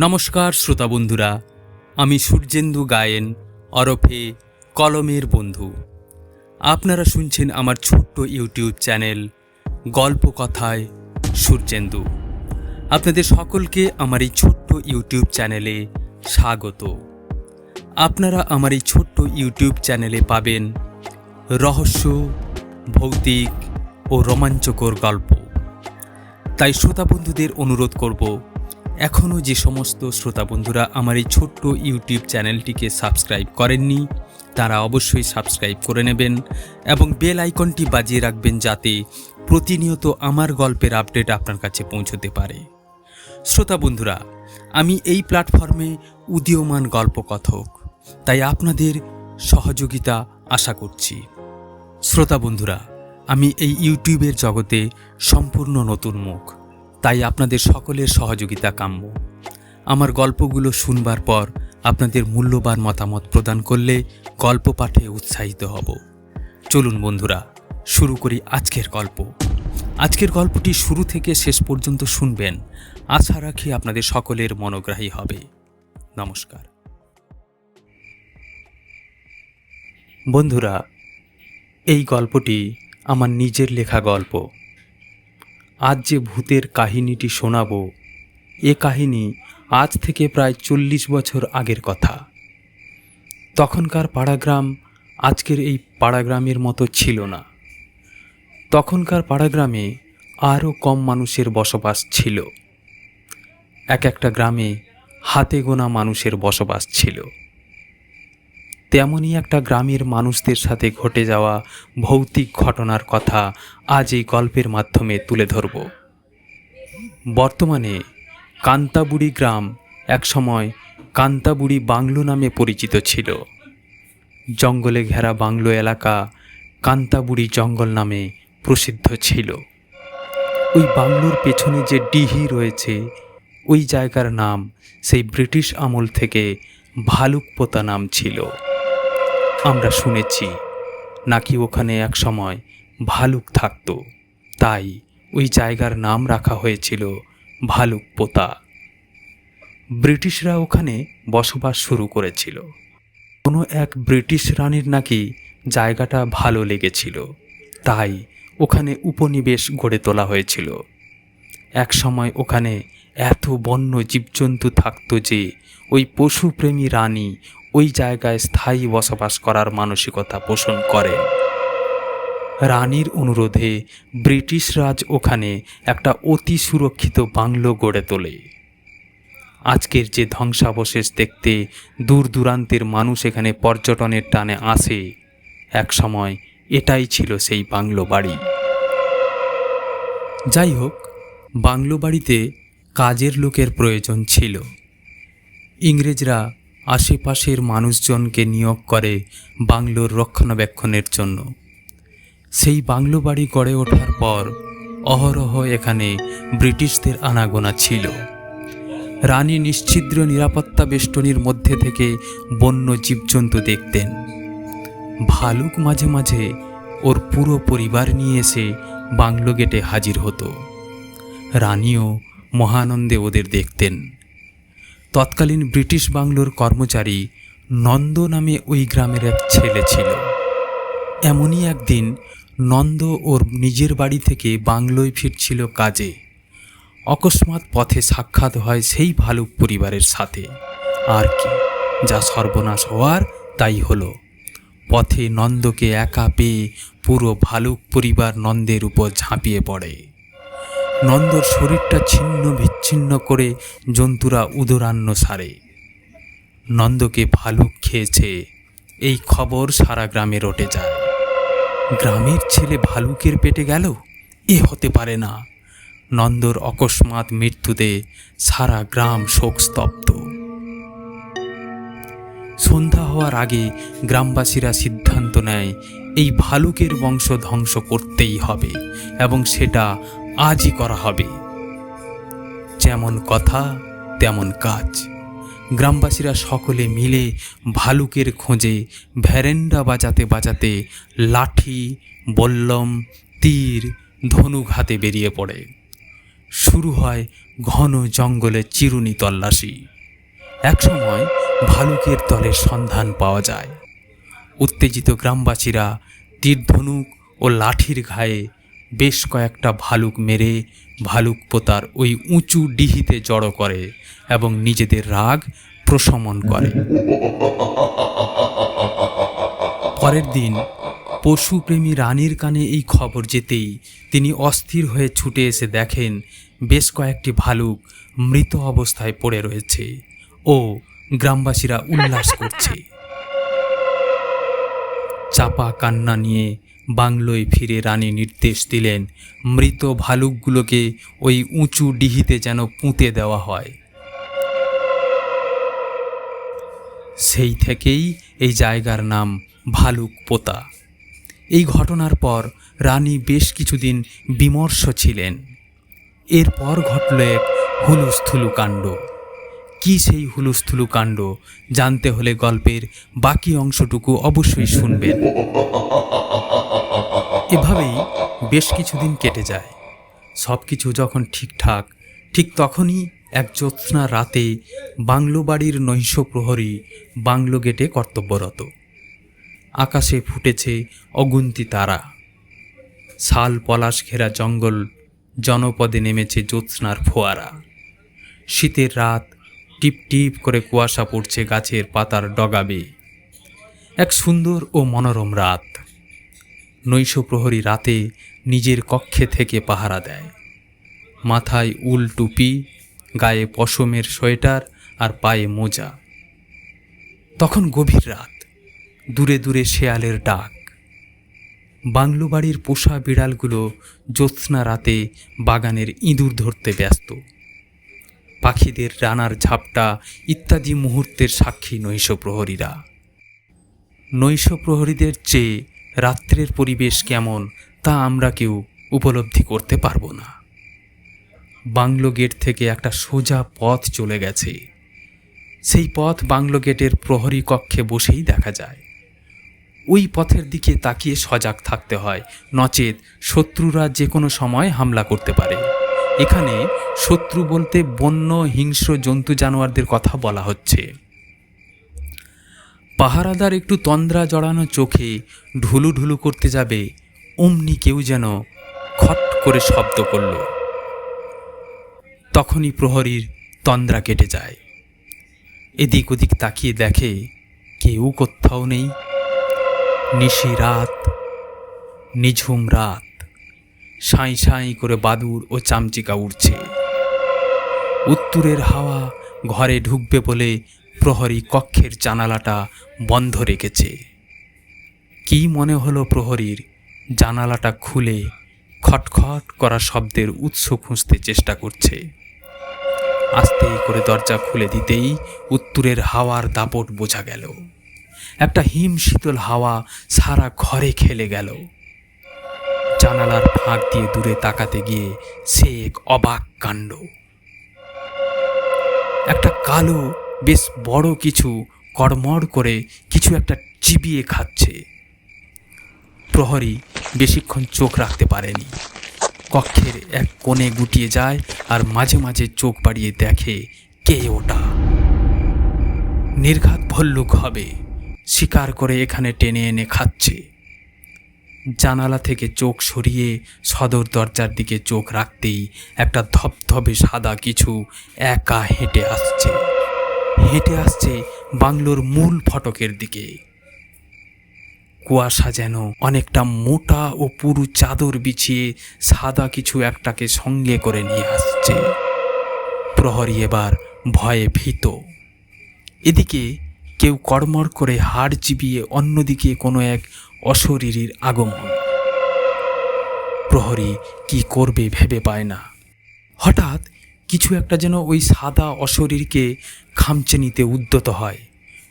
নমস্কার শ্রোতা বন্ধুরা, আমি সূর্যেন্দু গায়েন, অরফে কলমের বন্ধু। আপনারা শুনছেন আমার ছোট্ট ইউটিউব চ্যানেল গল্প কথায় সূর্যেন্দু। আপনাদের সকলকে আমার এই ছোট্ট ইউটিউব চ্যানেলে স্বাগত। আপনারা আমার এই ছোট্ট ইউটিউব চ্যানেলে পাবেন রহস্য, ভৌতিক ও রোমাঞ্চকর গল্প। তাই শ্রোতা বন্ধুদের অনুরোধ করব এখনও যে সমস্ত শ্রোতা বন্ধুরা আমার এই ছোট্ট ইউটিউব চ্যানেলটিকে সাবস্ক্রাইব করেননি, তারা অবশ্যই সাবস্ক্রাইব করে নেবেন এবং বেল আইকনটি বাজিয়ে রাখবেন যাতে প্রতিনিয়ত আমার গল্পের আপডেট আপনার কাছে পৌঁছতে পারে। শ্রোতা বন্ধুরা, আমি এই প্ল্যাটফর্মে উদীয়মান গল্প কথক তাই আপনাদের সহযোগিতা আশা করছি। শ্রোতা বন্ধুরা, আমি এই ইউটিউবের জগতে সম্পূর্ণ নতুন মুখ। তাই আপনাদের সকলের সহযোগিতা কাম্য। আমার গল্পগুলো শুনবার পর আপনাদের মূল্যবান মতামত প্রদান করলে গল্প পাঠে উৎসাহিত হব। চলুন বন্ধুরা, শুরু করি আজকের গল্প। আজকের গল্পটি শুরু থেকে শেষ পর্যন্ত শুনবেন। আশা রাখি আপনাদের সকলের মনোগ্রাহী হবে। নমস্কার। বন্ধুরা, এই গল্পটি আমার নিজের লেখা গল্প। আজ যে ভূতের কাহিনীটি শোনাব, এ কাহিনী আজ থেকে প্রায় চল্লিশ বছর আগের কথা। তখনকার পাড়াগ্রাম আজকের এই পাড়াগ্রামের মতো ছিল না। তখনকার পাড়াগ্রামে আরও কম মানুষের বসবাস ছিল। এক একটা গ্রামে হাতে গোনা মানুষের বসবাস ছিল। তেমনই একটা গ্রামের মানুষদের সাথে ঘটে যাওয়া ভৌতিক ঘটনার কথা আজ এই গল্পের মাধ্যমে তুলে ধরব। বর্তমানে কান্তাবুড়ি গ্রাম একসময় কান্তাবুড়ি বাংলো নামে পরিচিত ছিল। জঙ্গলে ঘেরা বাংলো এলাকা কান্তাবুড়ি জঙ্গল নামে প্রসিদ্ধ ছিল। ওই বাংলোর পেছনে যে ডিহি রয়েছে, ওই জায়গার নাম সেই ব্রিটিশ আমল থেকে ভালুকপোতা নাম ছিল। আমরা শুনেছি, নাকি ওখানে এক সময় ভালুক থাকতো। তাই ওই জায়গার নাম রাখা হয়েছিল ভালুক পোতা। ব্রিটিশরা ওখানে বসবাস শুরু করেছিল। কোনো এক ব্রিটিশ রানীর নাকি জায়গাটা ভালো লেগেছিল। তাই ওখানে উপনিবেশ গড়ে তোলা হয়েছিল। এক সময় ওখানে এত বন্য জীবজন্তু থাকতো যে ওই পশুপ্রেমী রানী ওই জায়গায় স্থায়ী বসবাস করার মানসিকতা পোষণ করেন রানীর অনুরোধে ব্রিটিশ রাজ ওখানে একটা অতি সুরক্ষিত বাংলো গড়ে তোলে। আজকের যে ধ্বংসাবশেষ দেখতে দূর দূরান্তের মানুষ এখানে পর্যটনের টানে আসে, এক সময় এটাই ছিল সেই বাংলো বাড়ি। যাই হোক, বাংলো বাড়িতে কাজের লোকের প্রয়োজন ছিল। ইংরেজরা আশেপাশের মানুষজনকে নিয়োগ করে বাংলোর রক্ষণাবেক্ষণের জন্য। সেই বাংলো বাড়ি গড়ে ওঠার পর অহরহ এখানে ব্রিটিশদের আনাগোনা ছিল। রানী নিশ্ছিদ্র নিরাপত্তা বেষ্টনীর মধ্যে থেকে বন্য জীবজন্তু দেখতেন। ভালুক মাঝে মাঝে ওর পুরো পরিবার নিয়ে এসে বাংলো গেটে হাজির হতো। রানীও মহানন্দে ওদের দেখতেন। তৎকালীন ব্রিটিশ বাংলোর কর্মচারী নন্দ নামে ওই গ্রামের এক ছেলে ছিল। এমনই একদিন নন্দ ওর নিজের বাড়ি থেকে বাংলোয় ফিরছিল কাজে। অকস্মাৎ পথে সাক্ষাৎ হয় সেই ভালুক পরিবারের সাথে। আর কি, যা সর্বনাশ হওয়ার তাই হলো। পথে নন্দকে একা পেয়ে পুরো ভালুক পরিবার নন্দের উপর ঝাঁপিয়ে পড়ে। নন্দর শরীরটা ছিন্ন বিচ্ছিন্ন করে জন্তুরা উদরান্ন সারে। নন্দকে ভালুক খেয়েছে, এই খবর সারা গ্রামে রটে যায়। গ্রামের ছেলে ভালুকের পেটে গেল? এ হতে পারে না। নন্দর অকস্মাৎ মৃত্যুতে সারা গ্রাম শোকস্তব্ধ সন্ধ্যা হওয়ার আগে গ্রামবাসীরা সিদ্ধান্ত নেয়, এই ভালুকের বংশ ধ্বংস করতেই হবে এবং সেটা আজই করা হবে। যেমন কথা, তেমন কাজ। গ্রামবাসীরা সকলে মিলে ভালুকের খোঁজে ভ্যারেন্ডা বাজাতে বাজাতে লাঠি, বল্লম, তীর, ধনুক হাতে বেরিয়ে পড়ে। শুরু হয় ঘন জঙ্গলে চিরুনি তল্লাশি। একসময় ভালুকের দলের সন্ধান পাওয়া যায়। উত্তেজিত গ্রামবাসীরা তীরধনুক ও লাঠির ঘায়ে বেশ কয়েকটা ভালুক মেরে ভালুক পোতার ওই উঁচু ডিহিতে জড়ো করে এবং নিজেদের রাগ প্রশমন করে। পরের দিন পশুপ্রেমী রানীর কানে এই খবর যেতেই তিনি অস্থির হয়ে ছুটে এসে দেখেন বেশ কয়েকটি ভালুক মৃত অবস্থায় পড়ে রয়েছে ও গ্রামবাসীরা উল্লাস করছে। চাপা কান্না নিয়ে বাংলোয় ফিরে রানী নির্দেশ দিলেন, মৃত ভালুকগুলোকে ওই উঁচু ডিহিতে যেন পুঁতে দেওয়া হয়। সেই থেকেই এই জায়গার নাম ভালুক পোতা। এই ঘটনার পর রানী বেশ কিছুদিন বিমর্ষ ছিলেন। এরপর ঘটল এক হুলুস্থুলু কাণ্ড। কি সেই হুলুস্থুলু কাণ্ড, জানতে হলে গল্পের বাকি অংশটুকু অবশ্যই শুনবেন। এভাবেই বেশ কিছুদিন কেটে যায়। সব কিছু যখন ঠিকঠাক, ঠিক তখনই এক জ্যোৎস্না রাতে বাংলো বাড়ির নৈশ প্রহরী বাংলো গেটে কর্তব্যরত। আকাশে ফুটেছে অগুন্তি তারা। শাল পলাশ ঘেরা জঙ্গল জনপদে নেমেছে জ্যোৎস্নার ফোয়ারা। শীতের রাত টিপ টিপ করে কুয়াশা পড়ছে গাছের পাতার ডগাবে। এক সুন্দর ও মনোরম রাত। নৈশ প্রহরী রাতে নিজের কক্ষে থেকে পাহারা দেয়। মাথায় উল টুপি, গায়ে পশমের সোয়েটার আর পায়ে মোজা। তখন গভীর রাত, দূরে দূরে শেয়ালের ডাক। বাংলো বাড়ির পোষা বিড়ালগুলো জ্যোৎস্না রাতে বাগানের ইঁদুর ধরতে ব্যস্ত। পাখিদের রানার ঝাপটা ইত্যাদি মুহূর্তের সাক্ষী নৈশ প্রহরীরা নৈশ প্রহরীদের চেয়ে রাত্রের পরিবেশ কেমন, তা আমরা কেউ উপলব্ধি করতে পারব না। বাংলো গেট থেকে একটা সোজা পথ চলে গেছে। সেই পথ বাংলো গেটের প্রহরী কক্ষে বসেই দেখা যায়। ওই পথের দিকে তাকিয়ে সজাগ থাকতে হয়, নচেত শত্রুরা যে কোনো সময় হামলা করতে পারে। এখানে শত্রু বলতে বন্য, হিংস্র জন্তু জানোয়ারদের কথা বলা হচ্ছে। পাহারাদার একটু তন্দ্রা জড়ানো চোখে ঢুলু ঢুলু করতে যাবে, অমনি কেউ যেন খট করে শব্দ করল। তখনই প্রহরীর তন্দ্রা কেটে যায়। এদিক ওদিক তাকিয়ে দেখে কেউ কোথাও নেই। নিশি রাত, নিঝুম রাত, সাঁই সাঁই করে বাদুর ও চামচিকা উঠছে উত্তরের হাওয়া ঘরে ঢুকবে বলে প্রহরী কক্ষের জানালাটা বন্ধ রেখেছে। কি মনে হলো প্রহরীর? জানালাটা খুলে খটখট করা শব্দের উৎস খুঁজতে চেষ্টা করছে। আস্তে করে দরজা খুলে দিতেই উত্তরের হাওয়ার দাপট বোঝা গেল। একটা হিম শীতল হাওয়া সারা ঘরে খেলে গেল। জানালার ফাঁক দিয়ে দূরে তাকাতে গিয়ে সে এক অবাক কাণ্ড। একটা কালো বেশ বড় কিছু কড়মড় করে কিছু একটা চিবিয়ে খাচ্ছে। প্রহরী বেশিক্ষণ চোখ রাখতে পারেনি। কক্ষের এক কোণে গুটিয়ে যায় আর মাঝে মাঝে চোখ বাড়িয়ে দেখে কে ওটা। নির্ঘাত ভল্লুক হবে, শিকার করে এখানে টেনে এনে খাচ্ছে। জানালা থেকে চোখ সরিয়ে সদর দরজার দিকে চোখ রাখতেই একটা ধপধপে সাদা কিছু একা হেঁটে আসছে। হেঁটে আসছে বাংলোর মূল ফটকের দিকে। কুয়াশা যেন অনেকটা মোটা ও পুরু চাদর বিছিয়ে সাদা কিছু একটাকে সঙ্গে করে নিয়ে আসছে। প্রহরী এবার ভয়ে ভীত। এদিকে কেউ কড়মড় করে হাড় চিবিয়ে অন্যদিকে কোনো এক অশরীরীর আগমন। প্রহরী কি করবে ভেবে পায় না। হঠাৎ কিছু একটা যেন ওই সাদা অশরীরকে খামচে নিতে উদ্যত হয়।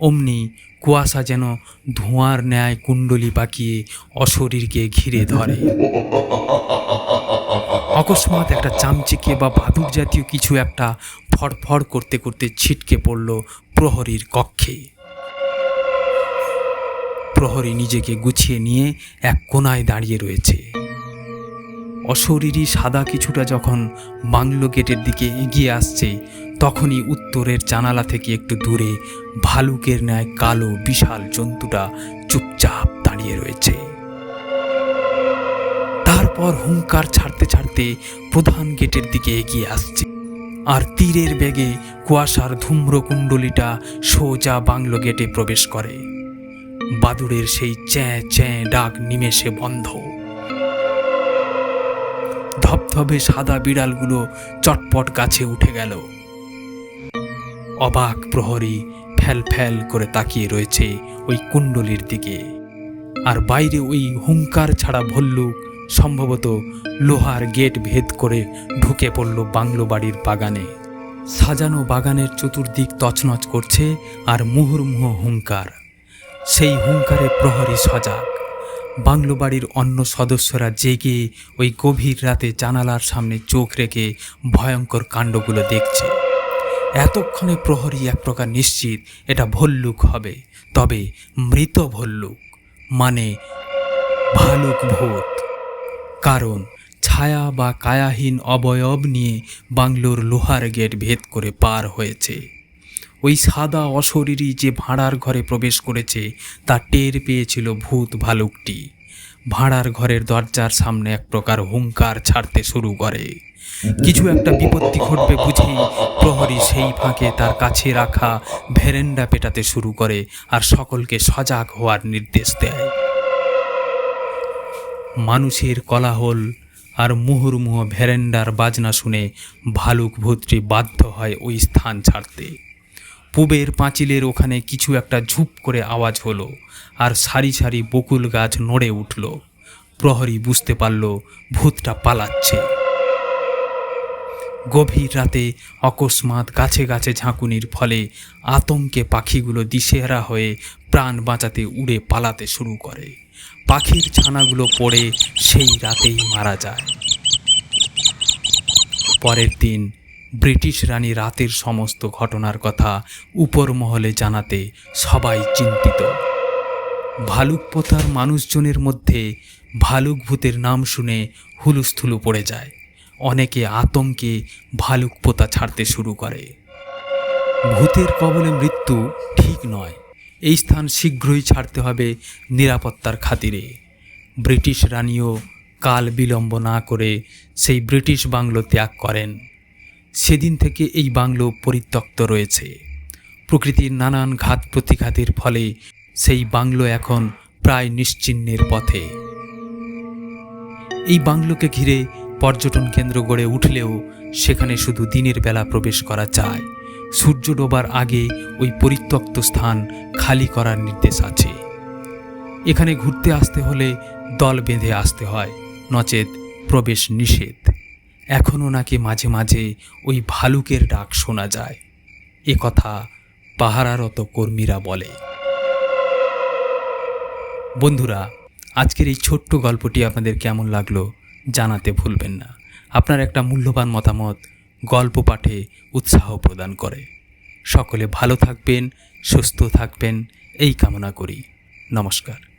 অমনি কুয়াশা যেন ধোঁয়ার ন্যায় কুণ্ডলি পাকিয়ে অশরীরকে ঘিরে ধরে। অকস্মাৎ একটা চামচিকে বা বাদুর জাতীয় কিছু একটা ফড়ফড় করতে করতে ছিটকে পড়ল প্রহরীর কক্ষে। প্রহরী নিজেকে গুছিয়ে নিয়ে এক কোনায় দাঁড়িয়ে রয়েছে। অশরীরী সাদা কিছুটা যখন বাংলো গেটের দিকে এগিয়ে আসছে, তখনই উত্তরের জানালা থেকে একটু দূরে ভালুকের ন্যায় কালো বিশাল জন্তুটা চুপচাপ দাঁড়িয়ে রয়েছে। তারপর হুঙ্কার ছাড়তে ছাড়তে প্রধান গেটের দিকে এগিয়ে আসছে। আর তীরের বেগে কুয়াশার ধূম্রকুণ্ডলিটা সোজা বাংলো গেটে প্রবেশ করে। বাদুড়ের সেই চ্যাঁ চ্যাঁ ডাক নিমেষে বন্ধ। ধপধপে সাদা বিড়ালগুলো চটপট গাছে উঠে গেল। অবাক প্রহরী ফ্যাল ফ্যাল করে তাকিয়ে রয়েছে ওই কুণ্ডলির দিকে। আর বাইরে ওই হুঙ্কার ছাড়া ভল্লুক সম্ভবত লোহার গেট ভেদ করে ঢুকে পড়ল বাংলো বাড়ির বাগানে। সাজানো বাগানের চতুর্দিক তছনছ করছে আর মুহুর্মুহ হুঙ্কার। সেই হুঙ্কারে প্রহরী সজাগ। বাংলো বাড়ির অন্য সদস্যরা জেগে ওই গভীর রাতে জানালার সামনে চোখ রেখে ভয়ঙ্কর কাণ্ডগুলো দেখছে। এতক্ষণে প্রহরী এক প্রকার নিশ্চিত এটা ভল্লুক হবে, তবে মৃত ভল্লুক মানে ভালুক ভূত। কারণ ছায়া বা কায়াহীন অবয়ব নিয়ে বাংলোর লোহার গেট ভেদ করে পার হয়েছে। ওই সাদা অশরীরী যে ভাড়ার ঘরে প্রবেশ করেছে, তা টের পেয়েছিল ভূত ভালুকটি। ভাড়ার ঘরের দরজার সামনে এক প্রকার হুঙ্কার ছাড়তে শুরু করে। কিছু একটা বিপত্তি ঘটবে বুঝেই প্রহরী সেই ফাঁকে তার কাছে রাখা ভেরেন্ডা পেটাতে শুরু করে আর সকলকে সজাগ হওয়ার নির্দেশ দেয়। মানুষের কলাহল আর মুহুর্মুহ ভেরেন্ডার বাজনা শুনে ভালুক ভূতটি বাধ্য হয় ওই স্থান ছাড়তে। পূবের পাঁচিলের ওখানে কিছু একটা ঝুপ করে আওয়াজ হলো, আর সারি সারি বকুল গাছ নড়ে উঠল। প্রহরী বুঝতে পারল, ভূতটা পালাচ্ছে। গভীর রাতে অকস্মাৎ গাছে গাছে ঝাঁকুনির ফলে আতঙ্কে পাখিগুলো দিশেহারা হয়ে প্রাণ বাঁচাতে উড়ে পালাতে শুরু করে। পাখির ছানাগুলো পড়ে সেই রাতেই মারা যায়। পরের দিন ব্রিটিশ রানী রাতের সমস্ত ঘটনার কথা উপর মহলে জানাতে সবাই চিন্তিত। ভালুক পোতার মানুষজনের মধ্যে ভালুক ভূতের নাম শুনে হুলুস্থুলু পড়ে যায়। অনেকে আতঙ্কে ভালুক পোতা ছাড়তে শুরু করে। ভূতের কবলে মৃত্যু ঠিক নয়। এই স্থান শীঘ্রই ছাড়তে হবে নিরাপত্তার খাতিরে। ব্রিটিশ রানীও কাল বিলম্ব না করে সেই ব্রিটিশ বাংলো ত্যাগ করেন। সেদিন থেকে এই বাংলো পরিত্যক্ত রয়েছে। প্রকৃতির নানান ঘাত প্রতিঘাতের ফলে সেই বাংলো এখন প্রায় নিশ্চিহ্নের পথে। এই বাংলোকে ঘিরে পর্যটন কেন্দ্র গড়ে উঠলেও সেখানে শুধু দিনের বেলা প্রবেশ করা যায়। সূর্য ডোবার আগে ওই পরিত্যক্ত স্থান খালি করার নির্দেশ আছে। এখানে ঘুরতে আসতে হলে দল বেঁধে আসতে হয়, নচেত প্রবেশ নিষেধ। এখনও নাকি মাঝে মাঝে ওই ভালুকের ডাক শোনা যায়। এ কথা পাহারারত কর্মীরা বলে। বন্ধুরা, আজকের এই ছোট্ট গল্পটি আপনাদের কেমন লাগল জানাতে ভুলবেন না। আপনার একটা মূল্যবান মতামত গল্প পাঠে উৎসাহ প্রদান করে। সকলে ভালো থাকবেন, সুস্থ থাকবেন, এই কামনা করি। নমস্কার।